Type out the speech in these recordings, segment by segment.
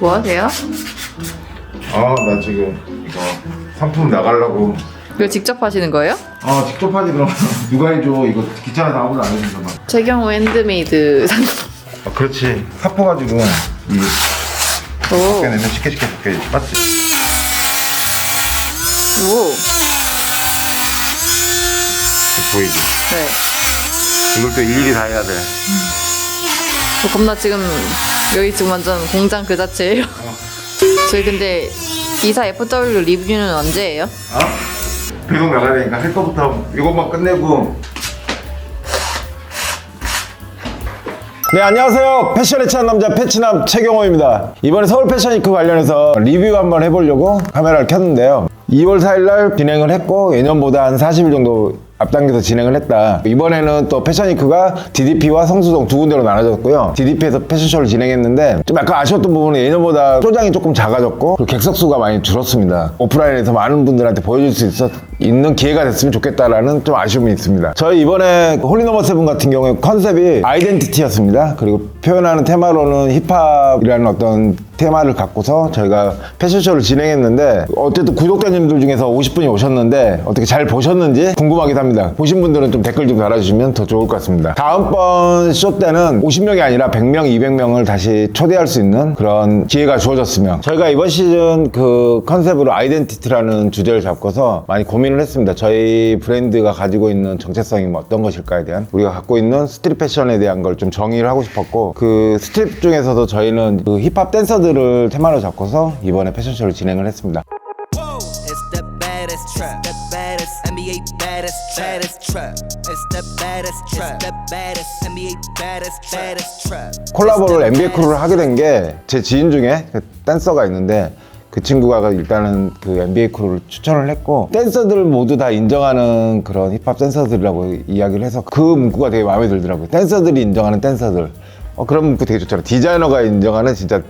뭐 하세요? 아 나 지금 이거 상품 나가려고 이거 직접 하시는 거예요? 아 직접 하지 그럼 누가 해줘 이거 귀찮아서 아무도 안 해준다 막 제 경우 핸드메이드 상품. 아, 그렇지 사포가지고 이 오. 벗겨내면 쉽게 쉽게 벗겨야지 맞지? 오. 보이지? 네. 이걸 또 일일이 다 해야 돼 저 겁나 지금 여기 지금 완전 공장 그 자체예요. 저희 근데 이사 FW 리뷰는 언제예요? 어? 배송 나가야 되니까 할 거부터 이것만 끝내고 네 안녕하세요 패션에 취한 남자 패치남 최경호입니다 이번에 서울 패션위크 관련해서 리뷰 한번 해보려고 카메라를 켰는데요 2월 4일날 진행을 했고 예년보다 한 40일 정도 앞당겨서 진행을 했다. 이번에는 또 패션위크가 DDP와 성수동 두 군데로 나눠졌고요. DDP에서 패션쇼를 진행했는데 좀 약간 아쉬웠던 부분은 예년보다 쇼장이 조금 작아졌고 그리고 객석 수가 많이 줄었습니다. 오프라인에서 많은 분들한테 보여줄 수 있었, 있는 기회가 됐으면 좋겠다라는 좀 아쉬움이 있습니다 저희 이번에 홀리너버 세븐 같은 경우에 컨셉이 아이덴티티였습니다 그리고 표현하는 테마로는 힙합이라는 어떤 테마를 갖고서 저희가 패션쇼를 진행했는데 어쨌든 구독자님들 중에서 50분이 오셨는데 어떻게 잘 보셨는지 궁금하긴 합니다. 보신 분들은 좀 댓글 좀 달아주시면 더 좋을 것 같습니다. 다음번 쇼 때는 50명이 아니라 100명, 200명을 다시 초대할 수 있는 그런 기회가 주어졌으면 저희가 이번 시즌 그 컨셉으로 아이덴티티라는 주제를 잡고서 많이 고민 을 했습니다. 저희 브랜드가 가지고 있는 정체성이 뭐 어떤 것일까에 대한 우리가 갖고 있는 스트릿 패션에 대한 걸 좀 정의를 하고 싶었고 그 스트릿 중에서도 저희는 그 힙합 댄서들을 테마로 잡고서 이번에 패션쇼를 진행을 했습니다. 콜라보를 NBA 크루를 하게 된 게 제 지인 중에 그 댄서가 있는데 그 친구가 일단은 그 NBA 크루를 추천을 했고 댄서들 모두 다 인정하는 그런 힙합 댄서들이라고 이야기를 해서 그 문구가 되게 마음에 들더라고요. 댄서들이 인정하는 댄서들. 어, 그런 문구 되게 좋잖아요. 디자이너가 인정하는 진짜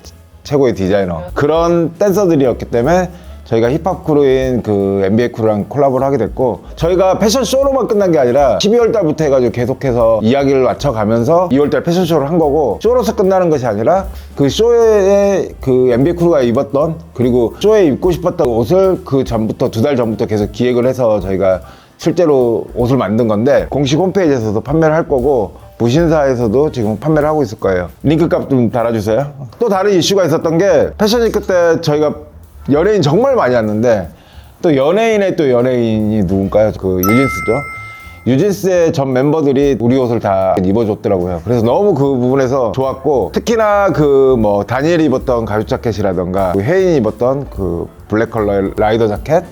최고의 디자이너. 그런 댄서들이었기 때문에 저희가 힙합 크루인 그 NBA 크루랑 콜라보를 하게 됐고 저희가 패션 쇼로만 끝난 게 아니라 12월 달부터 해가지고 계속해서 이야기를 맞춰가면서 2월 달 패션 쇼를 한 거고 쇼로서 끝나는 것이 아니라 그 쇼에 그 NBA 크루가 입었던 그리고 쇼에 입고 싶었던 옷을 그 전부터 두 달 전부터 계속 기획을 해서 저희가 실제로 옷을 만든 건데 공식 홈페이지에서도 판매를 할 거고 무신사에서도 지금 판매를 하고 있을 거예요. 링크 값 좀 달아주세요. 또 다른 이슈가 있었던 게 패션위크 때 저희가 연예인 정말 많이 왔는데 또 연예인의 또 연예인이 누군가요? 그 유진스죠. 유진스의 전 멤버들이 우리 옷을 다 입어줬더라고요. 그래서 너무 그 부분에서 좋았고 특히나 그 뭐 다니엘이 입었던 가죽 자켓이라던가 그 혜인이 입었던 그 블랙 컬러의 라이더 자켓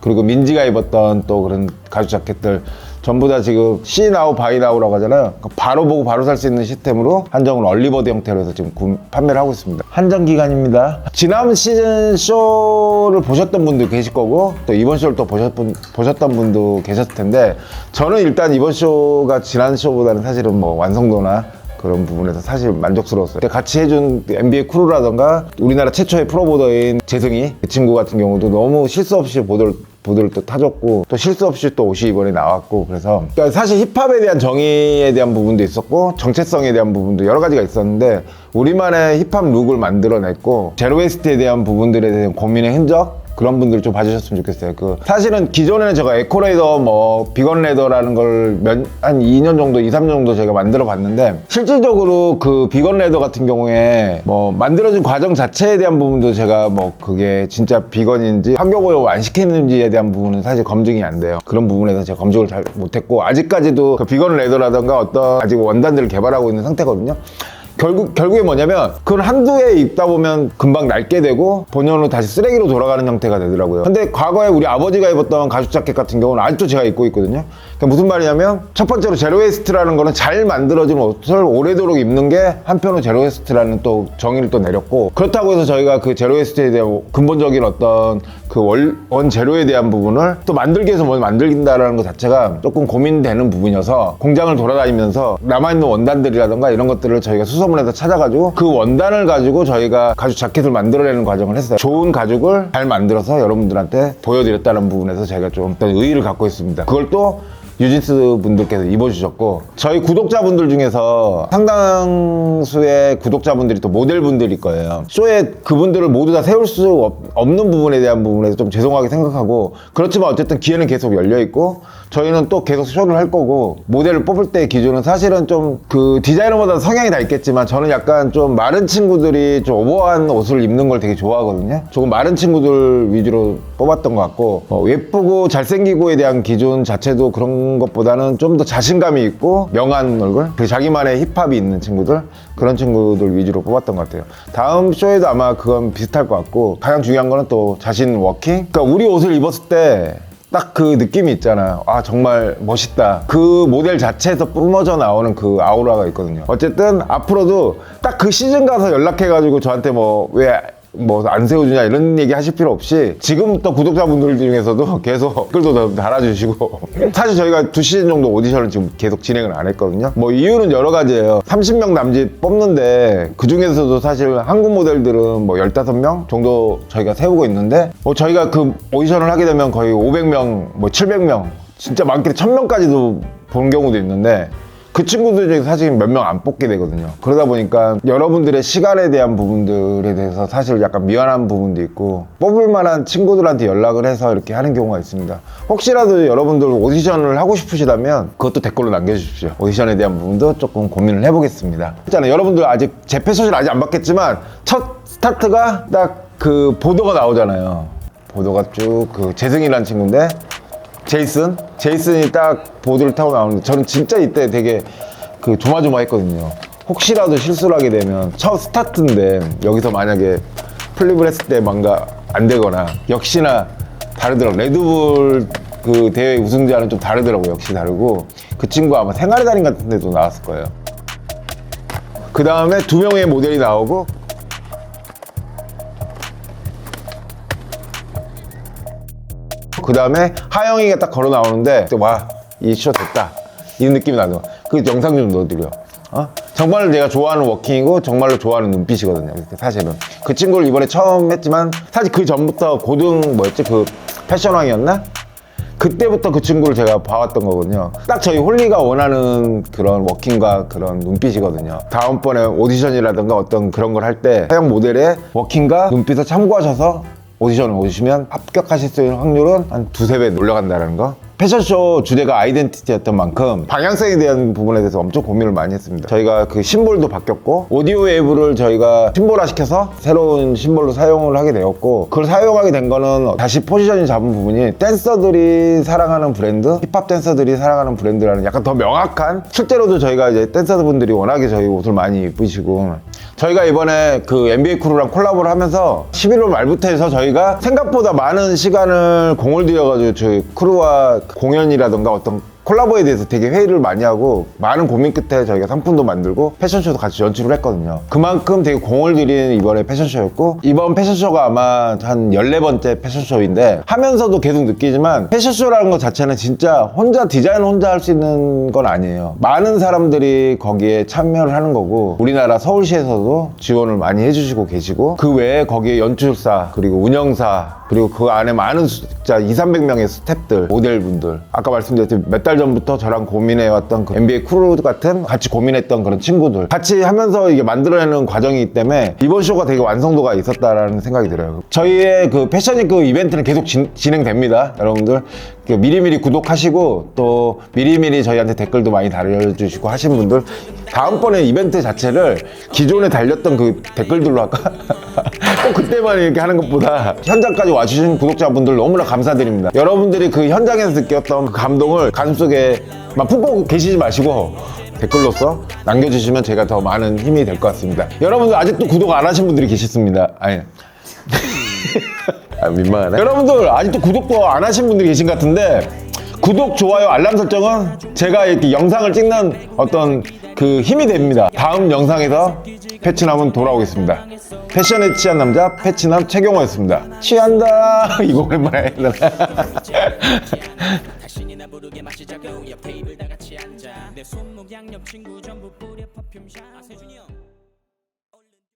그리고 민지가 입었던 또 그런 가죽 자켓들 전부 다 지금 시나우 바이 나우라고 하잖아요. 그러니까 바로 보고 바로 살 수 있는 시스템으로 한정을 얼리버드 형태로 해서 지금 구- 판매를 하고 있습니다. 한정 기간입니다. 지난 시즌 쇼를 보셨던 분도 계실 거고 또 이번 쇼를 또 보셨, 분, 보셨던 분도 계셨을 텐데 저는 일단 이번 쇼가 지난 쇼보다는 사실은 뭐 완성도나 그런 부분에서 사실 만족스러웠어요. 같이 해준 NBA 크루라던가 우리나라 최초의 프로보더인 재승이 그 친구 같은 경우도 너무 실수 없이 보도를 보드를 또 타줬고 또 실수 없이 또 옷이 이번에 나왔고 그래서 그러니까 사실 힙합에 대한 정의에 대한 부분도 있었고 정체성에 대한 부분도 여러 가지가 있었는데 우리만의 힙합 룩을 만들어냈고 제로웨이스트에 대한 부분들에 대한 고민의 흔적 그런 분들 좀 봐주셨으면 좋겠어요. 그 사실은 기존에는 제가 에코레이더 뭐 비건 레더라는 걸몇한 2년 정도, 2, 3년 정도 제가 만들어 봤는데 실질적으로 그 비건 레더 같은 경우에 뭐 만들어진 과정 자체에 대한 부분도 제가 뭐 그게 진짜 비건인지 환경 오염 안 시켰는지에 대한 부분은 사실 검증이 안 돼요. 그런 부분에서 제가 검증을 잘 못했고 아직까지도 그 비건 레더라던가 어떤 아직 원단들을 개발하고 있는 상태거든요. 결국, 결국에 뭐냐면, 그건 한두 해 입다 보면 금방 낡게 되고, 본연으로 다시 쓰레기로 돌아가는 형태가 되더라고요. 근데 과거에 우리 아버지가 입었던 가죽 자켓 같은 경우는 아직도 제가 입고 있거든요. 그러니까 무슨 말이냐면, 첫 번째로 제로웨이스트라는 거는 잘 만들어진 옷을 오래도록 입는 게 한편으로 제로웨이스트라는 또 정의를 또 내렸고, 그렇다고 해서 저희가 그 제로웨이스트에 대한 근본적인 어떤 그 월, 원 재료에 대한 부분을 또 만들기 위해서 뭘 만들긴다라는 것 자체가 조금 고민되는 부분이어서 공장을 돌아다니면서 남아있는 원단들이라던가 이런 것들을 저희가 수소 문해서 찾아가지고 그 원단을 가지고 저희가 가죽 자켓을 만들어내는 과정을 했어요. 좋은 가죽을 잘 만들어서 여러분들한테 보여드렸다는 부분에서 제가 좀 어떤 의의를 갖고 있습니다. 그걸 또 유진스 분들께서 입어주셨고 저희 구독자분들 중에서 상당수의 구독자분들이 또 모델분들일 거예요 쇼에 그분들을 모두 다 세울 수 없, 없는 부분에 대한 부분에서 좀 죄송하게 생각하고 그렇지만 어쨌든 기회는 계속 열려있고 저희는 또 계속 쇼를 할 거고 모델을 뽑을 때 기준은 사실은 좀 그 디자이너보다 성향이 다 있겠지만 저는 약간 좀 마른 친구들이 좀 오버한 옷을 입는 걸 되게 좋아하거든요. 조금 마른 친구들 위주로 뽑았던 것 같고 어, 예쁘고 잘생기고에 대한 기준 자체도 그런 것보다는 좀 더 자신감이 있고 명한 얼굴 그 자기만의 힙합이 있는 친구들 그런 친구들 위주로 뽑았던 것 같아요. 다음 쇼에도 아마 그건 비슷할 것 같고 가장 중요한 거는 또 자신 워킹. 그러니까 우리 옷을 입었을 때 딱 그 느낌이 있잖아요. 아, 정말 멋있다. 그 모델 자체에서 뿜어져 나오는 그 아우라가 있거든요. 어쨌든 앞으로도 딱 그 시즌 가서 연락해가지고 저한테 뭐, 왜, 뭐 안 세워주냐 이런 얘기 하실 필요 없이 지금부터 구독자분들 중에서도 계속 댓글도 더 달아주시고. 사실 저희가 두 시즌 정도 오디션을 지금 계속 진행을 안 했거든요. 뭐 이유는 여러 가지예요. 30명 남짓 뽑는데 그 중에서도 사실 한국 모델들은 뭐 15명 정도 저희가 세우고 있는데 뭐 저희가 그 오디션을 하게 되면 거의 500명 뭐 700명 진짜 많게는 1000명까지도 본 경우도 있는데 그 친구들 중에 사실 몇 명 안 뽑게 되거든요. 그러다 보니까 여러분들의 시간에 대한 부분들에 대해서 사실 약간 미안한 부분도 있고 뽑을 만한 친구들한테 연락을 해서 이렇게 하는 경우가 있습니다. 혹시라도 여러분들 오디션을 하고 싶으시다면 그것도 댓글로 남겨주십시오. 오디션에 대한 부분도 조금 고민을 해보겠습니다. 있잖아요. 여러분들 아직 제 패션을 아직 안 봤겠지만 첫 스타트가 딱 그 보도가 나오잖아요. 보도가 쭉 그 재승이라는 친구인데 제이슨? 제이슨이 딱 보드를 타고 나오는데 저는 진짜 이때 되게 그 조마조마했거든요. 혹시라도 실수를 하게 되면 첫 스타트인데 여기서 만약에 플립을 했을 때 뭔가 안 되거나 역시나 다르더라고. 레드불 그 대회 우승자는 좀 다르더라고. 역시 다르고 그 친구 아마 생활의 달인 같은 데도 나왔을 거예요. 그 다음에 두 명의 모델이 나오고 그 다음에 하영이가 딱 걸어 나오는데 와 이 쇼 됐다 이 느낌이 나는 거야 그 영상 좀 넣어드려 어? 정말로 내가 좋아하는 워킹이고 정말로 좋아하는 눈빛이거든요 사실은 그 친구를 이번에 처음 했지만 사실 그 전부터 고등 뭐였지 그 패션왕이었나? 그때부터 그 친구를 제가 봐왔던 거거든요. 딱 저희 홀리가 원하는 그런 워킹과 그런 눈빛이거든요. 다음번에 오디션이라든가 어떤 그런 걸 할때 하영 모델의 워킹과 눈빛을 참고하셔서 오디션을 오시면 합격하실 수 있는 확률은 한 두세 배 올라간다는 거. 패션쇼 주제가 아이덴티티였던 만큼 방향성에 대한 부분에 대해서 엄청 고민을 많이 했습니다. 저희가 그 심볼도 바뀌었고 오디오 웨이브를 저희가 심볼화 시켜서 새로운 심볼로 사용을 하게 되었고 그걸 사용하게 된 거는 다시 포지션이 잡은 부분이 댄서들이 사랑하는 브랜드, 힙합 댄서들이 사랑하는 브랜드라는 약간 더 명확한 실제로도 저희가 이제 댄서분들이 워낙에 저희 옷을 많이 입으시고 저희가 이번에 그 NBA 크루랑 콜라보를 하면서 11월 말부터 해서 저희가 생각보다 많은 시간을 공을 들여가지고 저희 크루와 공연이라던가 어떤 콜라보에 대해서 되게 회의를 많이 하고 많은 고민 끝에 저희가 상품도 만들고 패션쇼도 같이 연출을 했거든요. 그만큼 되게 공을 들인 이번에 패션쇼였고 이번 패션쇼가 아마 한 14번째 패션쇼인데 하면서도 계속 느끼지만 패션쇼라는 것 자체는 진짜 혼자 디자인 혼자 할 수 있는 건 아니에요. 많은 사람들이 거기에 참여를 하는 거고 우리나라 서울시에서도 지원을 많이 해주시고 계시고 그 외에 거기에 연출사 그리고 운영사 그리고 그 안에 많은 숫자 2, 300명의 스탭들, 모델분들 아까 말씀드렸듯이 몇달 전부터 저랑 고민해왔던 그 NBA 크루 같은 같이 고민했던 그런 친구들. 같이 하면서 이게 만들어내는 과정이기 때문에 이번 쇼가 되게 완성도가 있었다라는 생각이 들어요. 저희의 그 패션위크 이벤트는 계속 진, 진행됩니다 여러분들. 그 미리미리 구독하시고 또 미리미리 저희한테 댓글도 많이 달려주시고 하신 분들. 다음번에 이벤트 자체를 기존에 달렸던 그 댓글들로 할까? 꼭 그때만 이렇게 하는 것보다 현장까지 와주신 구독자분들 너무나 감사드립니다. 여러분들이 그 현장에서 느꼈던 그 감동을 가슴 속에만 품고 계시지 마시고 댓글로써 남겨주시면 제가 더 많은 힘이 될 것 같습니다. 여러분들 아직도 구독 안 하신 분들이 계셨습니다. 아니. 아, 민망하네. 여러분들 아직도 구독도 안 하신 분들이 계신 것 같은데 구독, 좋아요, 알람 설정은 제가 이렇게 영상을 찍는 어떤 그 힘이 됩니다. 다음 영상에서 패치남은 돌아오겠습니다. 패션에 취한 남자 패치남 최경호였습니다. 취한다. 이거 오랜만에 했나? 다신이나